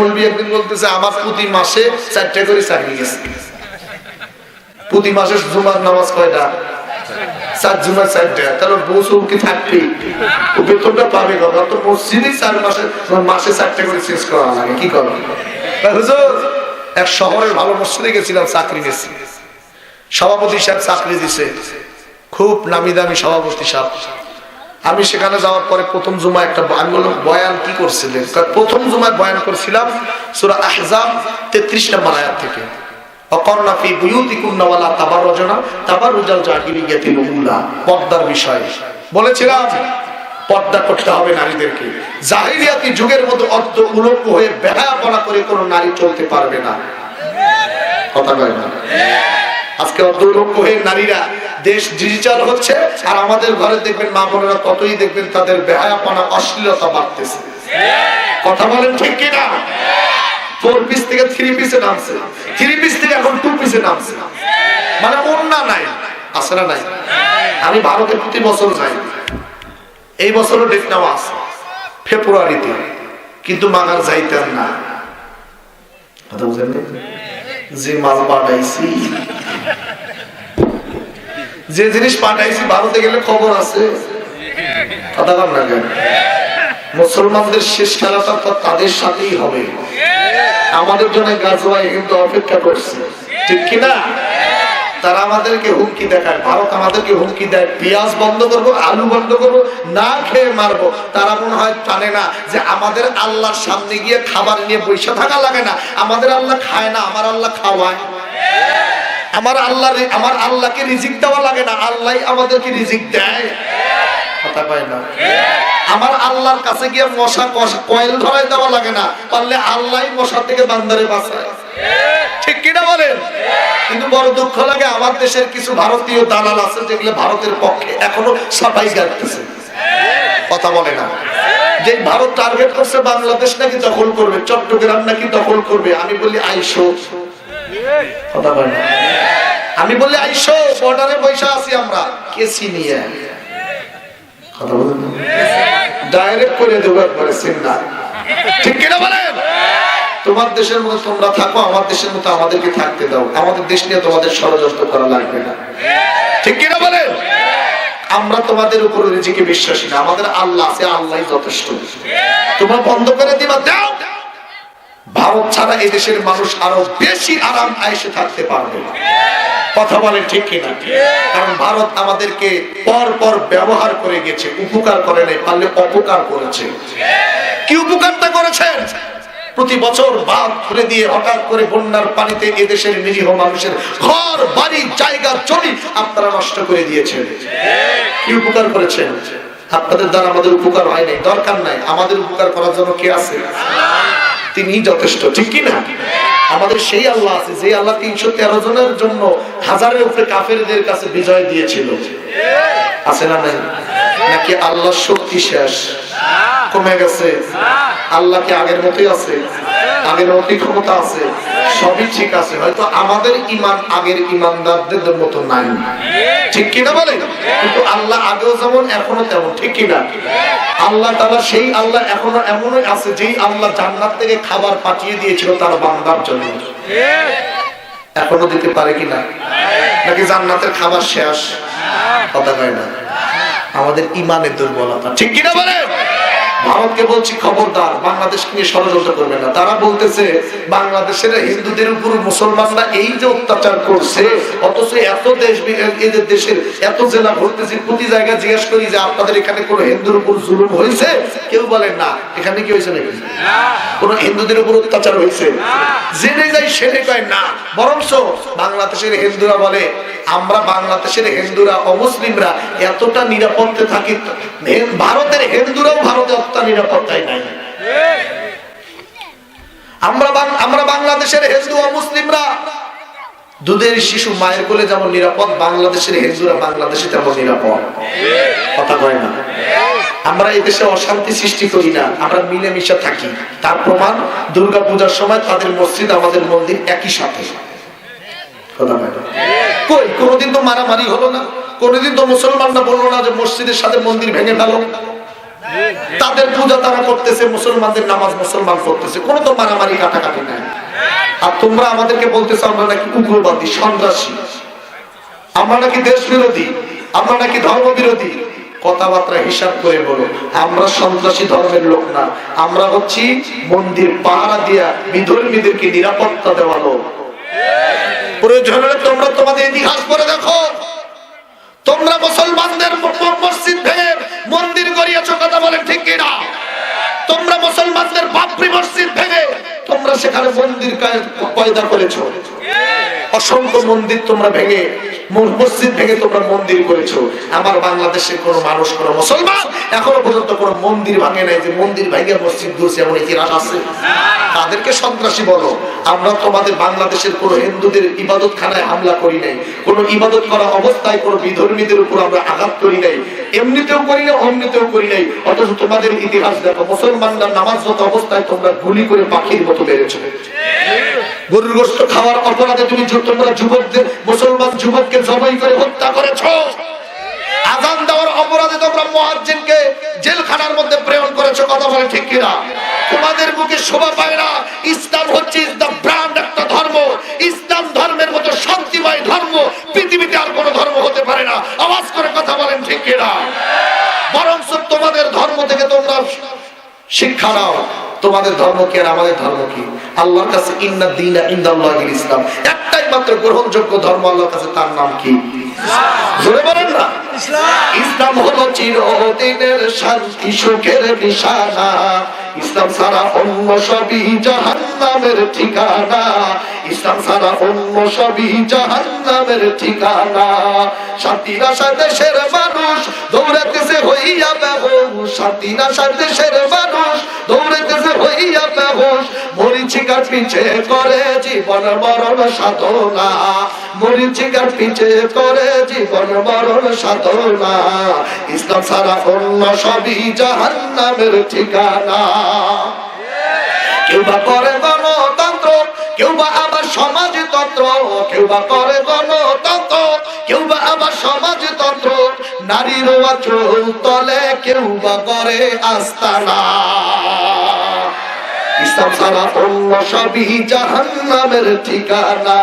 মৌলবি একদিন বলতেছে, আমার প্রতি মাসে চারটে করে চাকরি গেছে। প্রতি মাসে জুমার নামাজ কয়টা? শহরের ভালো গেছিলাম, চাকরি সভাপতি সাহেব চাকরি খুব নামি দামি সভাপতি সাহেব। আমি সেখানে যাওয়ার পরে প্রথম জুমা একটা আমি বললাম, বয়ান কি করছিলেন? প্রথম জুমায় বয়ান করছিলাম সুরা আহজাব তেত্রিশ নম্বর আয়াত থেকে। বিষয়। করতে হবে নারীদেরকে। যুগের মতো অর্ধ উলঙ্গ হয়ে করে কোনো নারী চলতে পারবে না। কথা আজকে অর্ধলক্ষ হয়ে নারীরা দেশ ডিজিটাল হচ্ছে, আর আমাদের ঘরে দেখবেন মা বোনেরা ততই দেখবেন তাদের বেহায়াপনা, অশ্লীলতা বাড়তেছে। কথা বলেন ঠিক কিনা? ফোর পিস থেকে থ্রি পিসে নামছে। থ্রি পিস থেকে এখন টু পিসে নামছে। মানে অন্য নাই। আছে নাই? আমি ভারতে প্রতি বছর যাই। এই বছরও ডেট নেওয়া আছে, ফেব্রুয়ারিতে। কিন্তু মাগার যাইতেন না। কথা বুঝেন যে মাল পাঠাইছি যে জিনিস পাঠাইছি ভারতে গেলে খবর আছে। মুসলমানদের শেষ খেলাটা তো তাদের সাথেই হবে। আমাদের জন্য গাছওয়াই কিন্তু অপেক্ষা করছে। ঠিক কিনা তারা আমাদেরকে হুমকি দেখায়। ভারত আমাদেরকে হুমকি দেয়। পেঁয়াজ বন্ধ করব, আলু বন্ধ করব, না খেয়ে মারবো। তারা মনে হয় জানে না যে আমাদের আল্লাহর সামনে গিয়ে খাবার নিয়ে বসে থাকা লাগে না। আমাদের আল্লাহ খায় না, আমার আল্লাহ খাওয়ায়। আমার আল্লাহ আমার আল্লাহকে রিজিক দেওয়া লাগে না, আল্লাহ আমাদেরকে রিজিক দেয়। পায় না? আমার আল্লাহর কাছে গিয়ে মশা কয়েল ধরাই দেওয়া লাগে না, পারলে আল্লাহ মশা থেকে বান্দারে বাঁচায়। ঠিক কিনা বলেন? কিন্তু বড় দুঃখ লাগে, আমার দেশের কিছু ভারতীয় দালাল আছে যেগুলো ভারতের পক্ষে এখনও সাফাই গাইতেছে। কথা বলে না। যে ভারত টার্গেট করছে, বাংলাদেশ নাকি দখল করবে, চট্টগ্রাম নাকি দখল করবে, আমি বলি আইসো। আমি বলি আইসো বর্ডারে বৈশা আছি আমরা। কেসি নিয়ে। ডাইরেক্ট করে ঠিক কিনা বলেন? তোমার দেশের মতো তোমরা থাকো, আমার দেশের মতো আমাদেরকে থাকতে দাও। আমাদের দেশ নিয়ে তোমাদের ষড়যন্ত্র করা লাগবে না। ঠিক কিনা আমরা তোমাদের উপর নিজেকে বিশ্বাসী না, আমাদের আল্লাহ আছে আল্লাহ যথেষ্ট। তোমরা বন্ধ করে দিবা, দাও। ভারত ছাড়া এই দেশের মানুষ আরও বেশি আরাম আয়েসে থাকতে পারবে কথা বলে ঠিক কিনা? কারণ ভারত আমাদেরকে পর পর ব্যবহার করে গেছে, উপকার করে নাই, পারলে অপকার করেছে। কি উপকারটা করেছেন প্রতি বছর বাঁধ খুলে দিয়ে হঠাৎ করে বন্যার পানিতে এদেশের নিরীহ মানুষের ঘর, বাড়ি, জায়গা, জমি আপনারা নষ্ট করে দিয়েছেন। কি উপকার করেছেন? আপনাদের দ্বারা আমাদের উপকার হয় নাই, দরকার নাই। আমাদের উপকার করার জন্য কে আছে? তিনি যথেষ্ট, ঠিক কিনা আমাদের সেই আল্লাহ আছে, যে আল্লাহ তিনশো তেরো জনের জন্য হাজারের উপরে কাফেরদের কাছে বিজয় দিয়েছিল। আছে না নাই? নাকি আল্লাহ শক্তি শেষ? কমে গেছে। আল্লাহ কি আগের মতোই আছে? আগের মতোই ক্ষমতা আছে? সবই ঠিক আছে, হয়তো আমাদের ইমান আগের ইমানদারদের মতো নাই। ঠিক কিনা বলে কিন্তু আল্লাহ আগেও যেমন এখনও তেমন, ঠিক কিনা? আল্লাহ তারা সেই আল্লাহ এখনও এমনই আছে, যেই আল্লাহ জান্নাত থেকে খাবার পাঠিয়ে দিয়েছিল তার বান্দার জন্য। এখনও দিতে পারে কিনা? নাকি জান্নাতের খাবার শেষ? কথা কয় না। আমাদের ইমানের দুর্বলতা, ঠিক কিনা বলে ভারতকে বলছি খবরদার, বাংলাদেশকে নিয়ে ষড়যন্ত্র করবে না। তারা বলতেছে, বাংলাদেশের হিন্দুদের উপর মুসলমানরা এই যে অত্যাচার করছে, অথচ এত দেশ এদের দেশের এত জেলা ভর্তেছি, প্রতি জায়গায় জিজ্ঞেস করি যে, আপনাদের এখানে কোনো হিন্দুর উপর জুলুম হয়েছে? কেউ বলেন না। এখানে কি হয়েছে নাকি? কোন হিন্দুদের উপর অত্যাচার হয়েছে? জেনে যাই সেনে কয় না। বরঞ্চ বাংলাদেশের হিন্দুরা বলে, আমরা বাংলাদেশের হিন্দুরা অমুসলিমরা এতটা নিরাপত্তে থাকি, ভারতের হিন্দুরাও ভারতে অতটা নিরাপত্তায় নাই। আমরা আমরা বাংলাদেশের হিন্দু অমুসলিমরা দুধের শিশু মায়ের কোলে যেমন নিরাপদ, বাংলাদেশের হিন্দুরা বাংলাদেশে তেমন নিরাপদ। কথা কয় না? আমরা এই দেশে অশান্তি সৃষ্টি করি না, আমরা মিলেমিশে থাকি। তার প্রমাণ দুর্গা পূজার সময় তাদের মসজিদ, আমাদের মন্দির একই সাথে। কই, কোনোদিন তো মারামারি হলো না? কোনোদিন তো মুসলমানরা বলল না যে মসজিদের সাথে মন্দির ভেঙে ফেলো? তাদের পূজা তারা করতেছে, মুসলমানদের নামাজ মুসলমান করতেছে। কোনো তো মারামারি কাটাকাটি নাই। আর তোমরা আমাদেরকে বলতেছো, আমরা নাকি উগ্রবাদী, সন্ত্রাসী। আমরা নাকি দেশ বিরোধী আমরা নাকি ধর্ম বিরোধী কথাবার্তা হিসাব করে বলো, আমরা সন্ত্রাসী ধর্মের লোক না। আমরা হচ্ছি মন্দির পাহারা দিয়া বিধর্মীদেরকে নিরাপত্তা দেওয়া লোক। প্রয়োজন হলে তোমরা তোমাদের ইতিহাস পড়ে দেখো। তোমরা মুসলমানদের মসজিদ ভেঙে মন্দির গড়িয়েছো, কথা বলে ঠিক কিনা? তোমরা মুসলমানদের বাপরি মসজিদ ভেঙে তোমরা সেখানে মন্দির পয়দা করেছ। অসংখ্য মন্দির তোমরা ভেঙে মসজিদ ভেঙে তোমরা মন্দির করেছ। আমার বাংলাদেশের কোন মানুষ, কোন মুসলমান এখনও পর্যন্ত কোন মন্দির ভাঙে নাই যে মন্দির ভেঙে মসজিদ ঘুরছে এমন ইতিহাস আছে? তাদেরকে সন্ত্রাসী বলো। আমরা তোমাদের বাংলাদেশের কোন হিন্দুদের ইবাদত খানায় হামলা করি নাই। কোন ইবাদত করা অবস্থায় কোন বিধর্মীদের উপর আমরা আঘাত করি নাই। এমনিতেও করি না অমনিতেও করি নাই। অথচ তোমাদের ইতিহাস দেখো, মুসলমানরা নামাজরত অবস্থায় তোমরা গুলি করে পাখির মতো মেরেছো। গরুর গোস্ত খাওয়ার অপরাধে তুমি তোমরা যুবকদের, মুসলমান যুবককে জবাই করে হত্যা করেছ। আজান দেওয়ার অপরাধে তোমরা মুয়াজ্জিনকে জেলখানার মধ্যে প্রেরণ করেছ, কথা বলে ঠিক কিনা? তোমাদের মুখে শোভা পায় না। ইসলাম হচ্ছে ইস দ্য ব্র্যান্ড, একটা ধর্ম। ইসলাম ধর্মের মতো শান্তিময় ধর্ম। পৃথিবীতে আর কোনো ধর্ম হতে পারে না। আওয়াজ করে কথা বলেন ঠিক কিনা? বরং তোমাদের ধর্ম থেকে তোমরা শিক্ষা নাও। তোমাদের ধর্ম কি আর আমাদের ধর্ম কি? আল্লাহর কাছে ইন্না দিনা ইসলাম। একটাই মাত্র গ্রহণযোগ্য ধর্ম আল্লাহর কাছে, তার নাম কি? ইসলাম হলো চিরদিনের শান্তি, সুখের নিশানা। ইসলাম ছাড়া অন্য সবই জাহান্নামের ঠিকানা। ইসলাম ছাড়া অন্য সবই জাহান্নামের ঠিকানা। শান্তির আশা দেশের মানুষ দৌড়াতেছে হইয়া বেহুশ। শান্তির আশা দেশের মানুষ দৌড়াতেছে হইয়া বেহুশ মরিচিকার পিছে করে জীবন মরণ সাধনা। পিছে করে জীবন মরণ সাধনা। ইসলাম ছাড়া অন্য সবই ঠিকানা। কেউ বা করে গণতন্ত্র, কেউ বা আবার সমাজতন্ত্র। কেউ বা করে গণতন্ত্র, কেউ বা আবার সমাজতন্ত্র। নারীর চুল তলে কেউ বা করে আস্তানা। ইসলাম সারা অন্য সবই জাহান্নামের ঠিকানা।